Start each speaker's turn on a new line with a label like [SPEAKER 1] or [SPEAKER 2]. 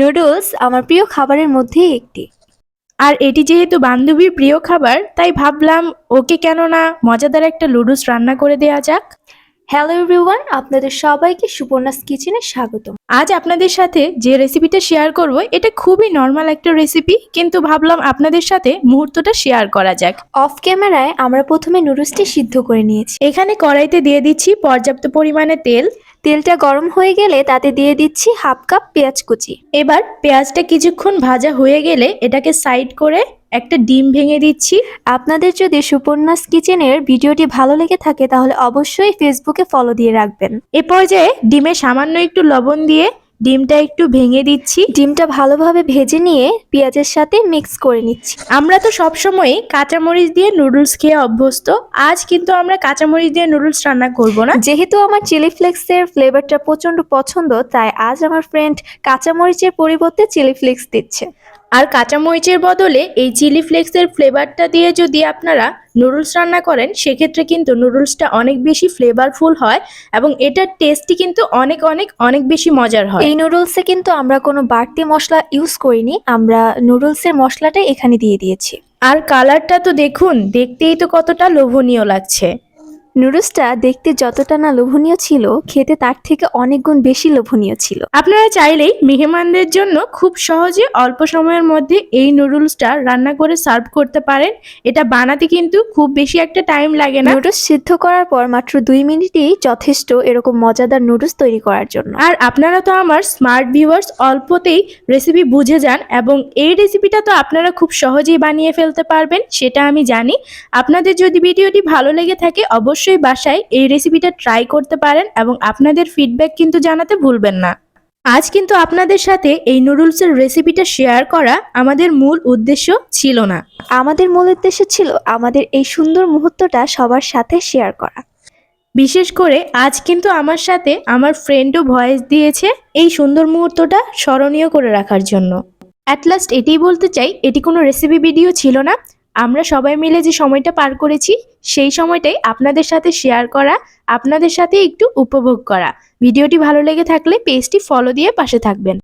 [SPEAKER 1] Noodles আমার প্রিয় খাবারের মধ্যেই একটি।
[SPEAKER 2] আর এটি যেহেতু বান্ধবীর প্রিয় খাবার, তাই ভাবলাম ওকে কেন না মজাদার একটা লুডুস রান্না করে দেওয়া যাক।
[SPEAKER 1] হ্যালো এভরিওয়ান আপনাদের সবাইকে সুপর্ণাস কিচেনে স্বাগতম।
[SPEAKER 2] আজ আপনাদের সাথে যে রেসিপিটা শেয়ার করব, এটা খুবই নর্মাল একটা রেসিপি কিন্তু ভাবলাম আপনাদের সাথে মুহূর্তটা শেয়ার করা যাক।
[SPEAKER 1] অফ ক্যামেরায় আমরা প্রথমে নুডলসটি সিদ্ধ করে নিয়েছি।
[SPEAKER 2] এখানে কড়াইতে দিয়ে দিচ্ছি পর্যাপ্ত পরিমাণে তেল
[SPEAKER 1] তেলটা গরম হয়ে গেলে তাতে দিয়ে দিচ্ছি হাফ কাপ পেঁয়াজ কুচি।
[SPEAKER 2] এবার পেঁয়াজটা কিছুক্ষণ ভাজা হয়ে গেলে এটাকে সাইড করে একটা ডিম ভেঙে দিচ্ছি।
[SPEAKER 1] আপনাদের যদি সুপর্ণাস কিচেনের ভিডিওটি ভালো লেগে থাকে তাহলে অবশ্যই ফেসবুকে ফলো দিয়ে রাখবেন।
[SPEAKER 2] এ পর্যায়ে ডিমে সামান্য একটু লবণ দিয়ে ডিমটা একটু ভেঙে দিচ্ছি।
[SPEAKER 1] ডিমটা ভালোভাবে ভেজে নিয়ে পেঁয়াজের সাথে মিক্স করে নিচ্ছি।
[SPEAKER 2] আমরা তো সবসময়ই কাঁচামরিচ দিয়ে নুডলস খেয়ে অভ্যস্ত। আজ কিন্তু আমরা কাঁচামরিচ দিয়ে নুডলস রান্না করব না।
[SPEAKER 1] যেহেতু আমার চিলি ফ্লেক্সের ফ্লেভারটা প্রচণ্ড পছন্দ, তাই আজ আমার ফ্রেন্ড কাঁচামরিচের পরিবর্তে চিলি ফ্লেক্স দিচ্ছে।
[SPEAKER 2] আর কাঁচামরিচের বদলে এই চিলি ফ্লেক্সের ফ্লেভারটা দিয়ে যদি আপনারা নুডলস রান্না করেন সেক্ষেত্রে কিন্তু নুডলসটা অনেক বেশি ফ্লেভারফুল হয় এবং এটার টেস্টই কিন্তু অনেক অনেক অনেক বেশি মজার হয়।
[SPEAKER 1] এই নুডলসে কিন্তু আমরা কোনো বাড়তি মশলা ইউজ করিনি আমরা নুডলসের মশলাটাই এখানে দিয়ে দিয়েছি।
[SPEAKER 2] আর কালারটা তো দেখুন দেখতেই তো কতটা লোভনীয় লাগছে।
[SPEAKER 1] নুডলসটা দেখতে যতটা না লোভনীয় ছিল খেতে তার থেকে অনেক গুণ বেশি লোভনীয় ছিল।
[SPEAKER 2] আপনারা চাইলেই মেহমানদের জন্য খুব সহজে অল্প সময়ের মধ্যে এই নুডলসটা রান্না করে সার্ভ করতে পারেন। এটা বানাতে কিন্তু খুব বেশি একটা টাইম লাগে না।
[SPEAKER 1] নুডলস সিদ্ধ করার পর মাত্র দুই মিনিটেই যথেষ্ট এরকম মজাদার নুডলস তৈরি করার জন্য।
[SPEAKER 2] আর আপনারা তো আমার স্মার্ট ভিউয়ার্স অল্পতেই রেসিপি বুঝে যান এবং এই রেসিপিটা তো আপনারা খুব সহজেই বানিয়ে ফেলতে পারবেন সেটা আমি জানি। আপনাদের যদি ভিডিওটি ভালো লেগে থাকে অবশ্যই বাসায় এই রেসিপিটা ট্রাই করতে পারেন এবং আপনাদের ফিডব্যাক কিন্তু জানাতে ভুলবেন না। আজ কিন্তু আপনাদের সাথে এই নুডলসের রেসিপিটা শেয়ার করা আমাদের মূল উদ্দেশ্য ছিল না।
[SPEAKER 1] আমাদের মূল উদ্দেশ্য ছিল আমাদের এই সুন্দর মুহূর্তটা সবার সাথে শেয়ার করা।
[SPEAKER 2] বিশেষ করে আজ কিন্তু আমার সাথে আমার ফ্রেন্ডও ভয়েস দিয়েছে এই সুন্দর মুহূর্তটা স্মরণীয় করে রাখার জন্য। অ্যাট লাস্ট এটাই বলতে চাই এটি কোনো রেসিপি ভিডিও ছিল না। আমরা সবাই মিলে যে সময়টা পার করেছি, সেই সময়টাই আপনাদের সাথে শেয়ার করা, আপনাদের সাথে একটু উপভোগ করা। ভিডিওটি ভালো লেগে থাকলে পেজটি ফলো দিয়ে পাশে থাকবেন।